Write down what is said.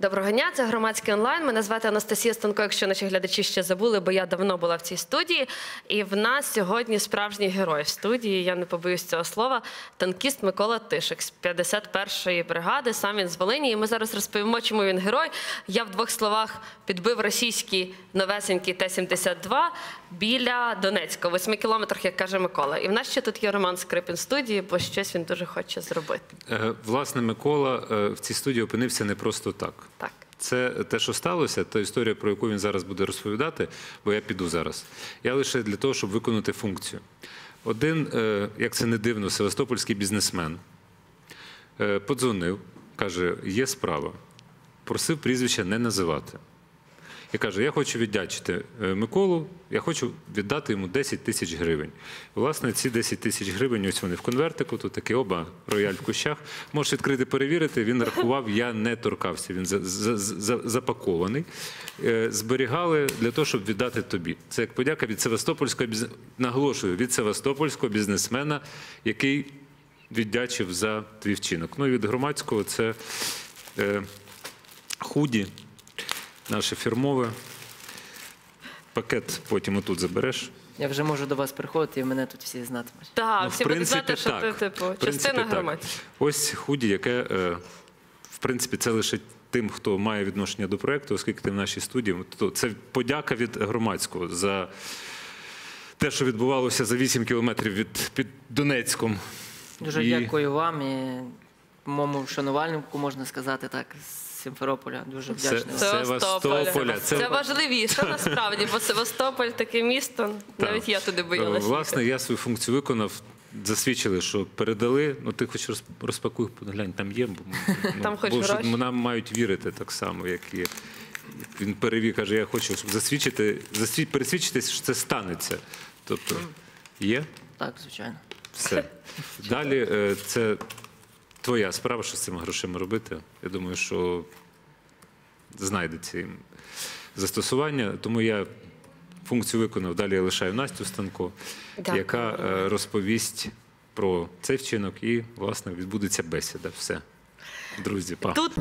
Доброго дня, це громадський онлайн. Мене звати Анастасія Станко, якщо наші глядачі ще забули, бо я давно була в цій студії. І в нас сьогодні справжній герой в студії. Я не побоюсь цього слова. Танкіст Микола Тишик з 51-ї бригади. Сам він з Волині. І ми зараз розповімо, чому він герой. Я в двох словах підбив російський новесенький Т-72 біля Донецька, у восьми кілометрах, як каже Микола. І в нас ще тут є Роман Скрипін в студії, бо щось він дуже хоче зробити. Е, Власне, Микола е, в цій студії опинився не просто так. Так. Це те, що сталося, та історія, про яку він зараз буде розповідати, бо я піду зараз. Я лише для того, щоб виконати функцію. Один, е, як це не дивно, севастопольський бізнесмен е, подзвонив, каже: є справа. Просив прізвища не називати. І каже: Я хочу віддячити е, Миколу, я хочу віддати йому 10 тисяч гривень. Власне, ці 10 тисяч гривень, ось вони в конвертику, тут такі оба рояль в кущах. Можеш відкрити, перевірити. Він рахував, я не торкався. Він за- за- за- запакований. Е, Зберігали для того, щоб віддати тобі. Це як подяка від Севастопольського наголошую, від Севастопольського бізнесмена, який віддячив за твій вчинок. Ну і від громадського це е, худі наше фірмове. Пакет потім отут забереш. Я вже можу до вас приходити, і мене тут всі знатимуть. Так, Ну, всі будуть знати, що ти, типу, В принципі, частина так. громадська. Ось худі, яке, е, в принципі, це лише тим, хто має відношення до проєкту, оскільки ти в нашій студії. То це подяка від громадського за те, що відбувалося за 8 кілометрів від під Донецьком. Дуже І- дякую вам і моєму шанувальнику, можна сказати так, з Сімферополя. Дуже вам. Севастополя. Це, Це- важливіше насправді, бо Севастополь таке місто. Навіть я туди боялася. Е, Власне, я свою функцію виконав. Засвідчили, що передали. Ну ти хоч розпакуй, глянь, там є. бо, ну, Там хоч бо що нам мають вірити так само, як і він перевів, каже, я хочу щоб засвідчити, засвід, пересвідчитись, що це станеться. Тобто є Так, звичайно. все. Далі е, це твоя справа, що з цими грошима робити. Я думаю, що знайдеться їм застосування. Тому я функцію виконав. Далі я лишаю Настю Станко, Дякую. яка е, розповість про цей вчинок і, власне, відбудеться бесіда. Все. Друзі, па. Тут